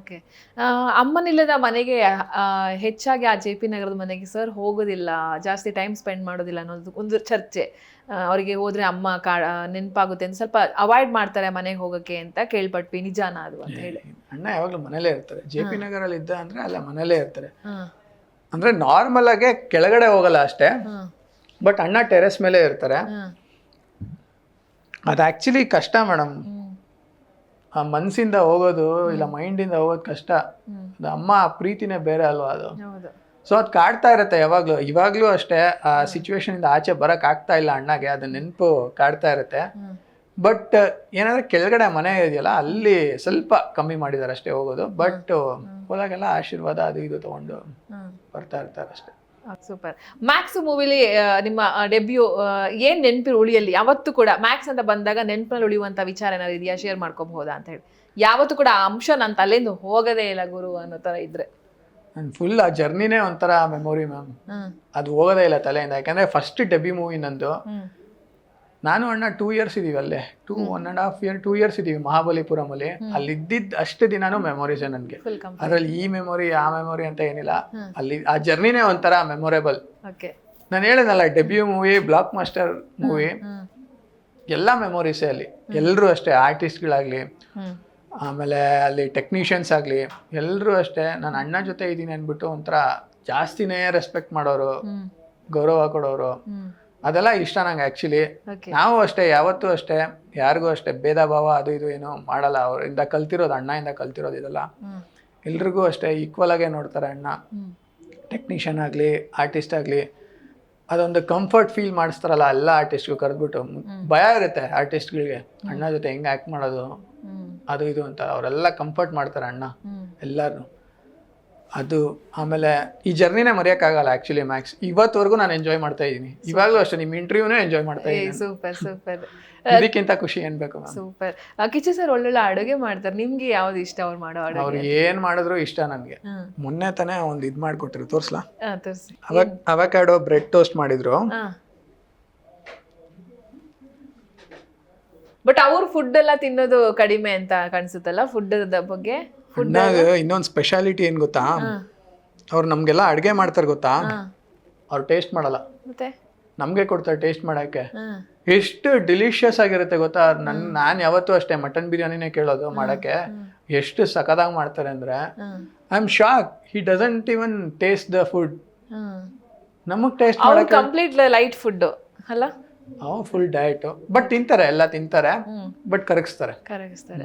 Okay ಅಮ್ಮನಿಲ್ಲದ ಮನೆಗೆ ಆ, ಹೆಚ್ಚಾಗಿ ಆ ಜೆ ಪಿ ನಗರದ ಮನೆಗೆ ಸರ್ ಹೋಗೋದಿಲ್ಲ ಜಾಸ್ತಿ ಟೈಮ್ ಸ್ಪೆಂಡ್ ಮಾಡೋದಿಲ್ಲ ಅನ್ನೋದು ಒಂದು ಚರ್ಚೆ. ಆ, ಅವರಿಗೆ ಹೋದ್ರೆ ಅಮ್ಮ ಕಾ ನೆನಪಾಗುತ್ತೆ ಅಂತ ಸ್ವಲ್ಪ ಅವಾಯ್ಡ್ ಮಾಡ್ತಾರೆ ಮನೆಗೆ ಹೋಗಕ್ಕೆ ಅಂತ ಕೇಳ್ಪಟ್ವಿ ನಿಜಾನ ಅದು ಅಂತ ಹೇಳಿ. ಅಣ್ಣ ಯಾವಾಗಲೂ ಮನೇಲೇ ಇರ್ತಾರೆ. ಜೆ ಪಿ ನಗರಲ್ಲಿ ಇದ್ದ ಅಂದ್ರೆ ಅಲ್ಲ ಮನೇಲೇ ಇರ್ತಾರೆ. ಹಾಂ. ಅಂದ್ರೆ ನಾರ್ಮಲ್ ಆಗಿ ಕೆಳಗಡೆ ಹೋಗಲ್ಲ ಅಷ್ಟೇ. ಹಾಂ. ಬಟ್ ಅಣ್ಣ ಟೆರೆಸ್ ಮೇಲೆ ಇರ್ತಾರೆ. ಹಾಂ. ಅದು ಆಕ್ಚುಲಿ ಕಷ್ಟ ಮೇಡಮ್ ಆ ಮನ್ಸಿಂದ ಹೋಗೋದು ಇಲ್ಲ ಮೈಂಡಿಂದ ಹೋಗೋದು ಕಷ್ಟ. ಅದು ಅಮ್ಮ ಆ ಪ್ರೀತಿನೇ ಬೇರೆ ಅಲ್ವಾ ಅದು? ಸೊ ಅದು ಕಾಡ್ತಾ ಇರುತ್ತೆ ಯಾವಾಗಲೂ. ಇವಾಗ್ಲೂ ಅಷ್ಟೇ ಆ ಸಿಚುವೇಶನಿಂದ ಆಚೆ ಬರಕ್ ಆಗ್ತಾ ಇಲ್ಲ ಅಣ್ಣಗೆ. ಅದು ನೆನಪು ಕಾಡ್ತಾ ಇರುತ್ತೆ. ಬಟ್ ಏನಂದ್ರೆ ಕೆಳಗಡೆ ಮನೆ ಇದೆಯಲ್ಲ ಅಲ್ಲಿ ಸ್ವಲ್ಪ ಕಮ್ಮಿ ಮಾಡಿದಾರೆ ಅಷ್ಟೇ ಹೋಗೋದು. ಬಟ್ ಹೋದಾಗೆಲ್ಲ ಆಶೀರ್ವಾದ ಅದು ಇದು ತಗೊಂಡು ಬರ್ತಾ ಇರ್ತಾರೆ ಅಷ್ಟೇ. ಸೂಪರ್ ಮ್ಯಾಕ್ಸ್ ಮೂವಿಲಿ ನಿಮ್ಮ ಡೆಬ್ಯೂ ಏನ್ ನೆನಪಿರು ಉಳಿಯಲ್ಲಿ ಯಾವತ್ತು ಕೂಡ ಮ್ಯಾಕ್ಸ್ ಅಂತ ಬಂದಾಗ ನೆನಪಿನಲ್ಲಿ ಉಳಿಯುವಂತ ವಿಚಾರ ಏನಾದ್ರು ಇದೆಯಾ? ಶೇರ್ ಮಾಡ್ಕೋಬಹುದಾ ಅಂತ ಹೇಳಿ. ಯಾವತ್ತು ಕೂಡ ಆ ಅಂಶ ನನ್ನ ತಲೆಯಿಂದ ಹೋಗದೇ ಇಲ್ಲ ಗುರು ಅನ್ನೋ ತರ ಇದ್ರೆ. ಫುಲ್ ಆ ಜರ್ನಿನೇ ಒಂಥರ ಮೆಮೊರಿ ಮ್ಯಾಮ್ ಅದು ಹೋಗೋದೇ ಇಲ್ಲ ತಲೆಯಿಂದ. ಯಾಕಂದ್ರೆ ಫಸ್ಟ್ ಡೆಬ್ಯೂ ಮೂವಿ ನಂದು. ನಾನು ಅಣ್ಣ ಟೂ ಇಯರ್ಸ್ ಇದೀವಿ ಅಲ್ಲೇ. Two one and half year two years ಇದೀವಿ ಮಹಾಬಲಿಪುರಂ ಅಲ್ಲಿ ಅಲ್ಲಿ ಇದ್ದಿದ್ದು ಅಷ್ಟು ದಿನಾನು ಮೆಮೊರೀಸ್ ನನಗೆ. ಅದರಲ್ಲಿ ಈ ಮೆಮೊರಿ ಆ ಮೆಮೊರಿ ಅಂತ ಏನಿಲ್ಲ. ಅಲ್ಲಿ ಆ ಜರ್ನಿನೇ ಒಂಥರ ಮೆಮೊರೇಬಲ್ ನಾನು ಹೇಳಿದ್ನಲ್ಲ debut movie block master movie ಎಲ್ಲ ಮೆಮೊರೀಸೇ ಅಲ್ಲಿ. ಎಲ್ಲರೂ ಅಷ್ಟೇ ಆರ್ಟಿಸ್ಟ್ಗಳಾಗ್ಲಿ ಆಮೇಲೆ ಅಲ್ಲಿ ಟೆಕ್ನಿಷಿಯನ್ಸ್ ಆಗಲಿ ಎಲ್ಲರೂ ಅಷ್ಟೇ. ನಾನು ಅಣ್ಣ ಜೊತೆ ಇದ್ದೀನಿ ಅಂದ್ಬಿಟ್ಟು ಒಂಥರ ಜಾಸ್ತಿನೇ ರೆಸ್ಪೆಕ್ಟ್ ಮಾಡೋರು ಗೌರವ ಕೊಡೋರು. ಅದೆಲ್ಲ ಇಷ್ಟ ನಂಗೆ ಆ್ಯಕ್ಚುಲಿ ನಾವು ಅಷ್ಟೇ ಯಾವತ್ತೂ ಅಷ್ಟೇ ಯಾರಿಗೂ ಅಷ್ಟೇ ಭೇದ ಭಾವ ಅದು ಇದು ಏನು ಮಾಡಲ್ಲ. ಅವರಿಂದ ಕಲ್ತಿರೋದು ಅಣ್ಣಯಿಂದ ಕಲ್ತಿರೋದು ಇದೆಲ್ಲ. ಎಲ್ರಿಗೂ ಅಷ್ಟೇ ಈಕ್ವಲ್ ಆಗೇ ನೋಡ್ತಾರೆ ಅಣ್ಣ. ಟೆಕ್ನಿಷಿಯನ್ ಆಗಲಿ ಆರ್ಟಿಸ್ಟ್ ಆಗಲಿ ಅದೊಂದು ಕಂಫರ್ಟ್ ಫೀಲ್ ಮಾಡಿಸ್ತಾರಲ್ಲ ಎಲ್ಲ ಆರ್ಟಿಸ್ಟ್ಗೂ ಕರೆದ್ಬಿಟ್ಟು. ಭಯ ಇರುತ್ತೆ ಆರ್ಟಿಸ್ಟ್ಗಳಿಗೆ ಅಣ್ಣ ಜೊತೆ ಹೆಂಗೆ ಆ್ಯಕ್ಟ್ ಮಾಡೋದು? ಅದು ಇದು ಅಂತ. ಅವರೆಲ್ಲ ಕಂಫರ್ಟ್ ಮಾಡ್ತಾರೆ ಅಣ್ಣ. ಎಲ್ಲರೂ ಅದು ಆಮೇಲೆ ಈ ಜರ್ನಿನೇ ಮರೆಯೋಕ್ಕಾಗಲ್ಲ ಆಕ್ಚುಲಿ ಮ್ಯಾಕ್ಸ್ ಇವತ್ತವರೆಗೂ ನಾನು ಎಂಜಾಯ್ ಮಾಡ್ತಾ ಇದ್ದೀನಿ. ಇವಾಗಲೂ ಅಷ್ಟೇ ನಿಮ್ಮ ಇಂಟರ್ವ್ಯೂನೇ ಎಂಜಾಯ್ ಮಾಡ್ತಾ ಇದ್ದೀನಿ ಸೂಪರ್ ಸೂಪರ್ ಇದಕ್ಕಿಂತ ಖುಷಿ ಏನ್ ಬೇಕು ಸೂಪರ್ ಕಿಚ್ಚು ಸರ್ ಒಳ್ಳೊಳ್ಳೆ ಅಡುಗೆ ಮಾಡ್ತಾರೆ. ನಿಮ್ಗೆ ಯಾವ್ದು ಇಷ್ಟ ಅವ್ರು ಮಾಡೋ ಅಡುಗೆ ಅವ್ರು ಏನ್ ಮಾಡಿದ್ರು ಇಷ್ಟ ನನಗೆ. ಮೊನ್ನೆ ತಾನೇ ಒಂದು ಇದು ಮಾಡಿಕೊಟ್ರು. ತೋರ್ಸ್ಲಾ? ತೋರಿಸಿ. ಅವಾಗ ಅವಕ್ಯಾಡೋ ಬ್ರೆಡ್ ಟೋಸ್ಟ್ ಮಾಡಿದ್ರು. ಬಟ್ ಅವ್ರು ಫುಡ್ ಎಲ್ಲ ತಿನ್ನೋದು ಕಡಿಮೆ ಅಂತ ಕಾಣಿಸುತ್ತಲ್ಲ ಫುಡ್ ಬಗ್ಗೆ? ಫುಡ್ ಇನ್ನೊಂದು ಸ್ಪೆಷಾಲಿಟಿ ಏನ್ ಗೊತ್ತಾ? ಅವ್ರು ನಮಗೆಲ್ಲ ಅಡುಗೆ ಮಾಡ್ತಾರೆ ಗೊತ್ತಾ? ಅವ್ರು ಟೇಸ್ಟ್ ಮಾಡಲ್ಲ. ಮತ್ತೆ? ನಮ್ಗೆ ಕೊಡ್ತಾರೆ ಟೇಸ್ಟ್ ಮಾಡಕ್ಕೆ. ಎಷ್ಟು ಡಿಲಿಷಿಯಸ್ ಆಗಿರುತ್ತೆ ಗೊತ್ತಾ? ನನ್ ನಾನು ಯಾವತ್ತೂ ಅಷ್ಟೇ ಮಟನ್ ಬಿರಿಯಾನಿನೇ ಕೇಳೋದು ಮಾಡಕ್ಕೆ. ಎಷ್ಟು ಸಖತ್ತಾಗಿ ಮಾಡ್ತಾರೆ ಅಂದ್ರೆ I am shock he doesn't even taste the food ನಮಗೆ ಟೇಸ್ಟ್ ಮಾಡೋಕ್ಕೆ ಕಂಪ್ಲೀಟ್ ಲೈಟ್ ಫುಡ್ ಅಲ್ಲ? ಫುಲ್ ಡಯಟ್ ಬಟ್ ತಿಂತಾರೆ ಎಲ್ಲ ತಿಂತಾರೆ. ಬಟ್ ಕರಗಿಸ್ತಾರೆ. ಕರಗಿಸ್ತಾರೆ.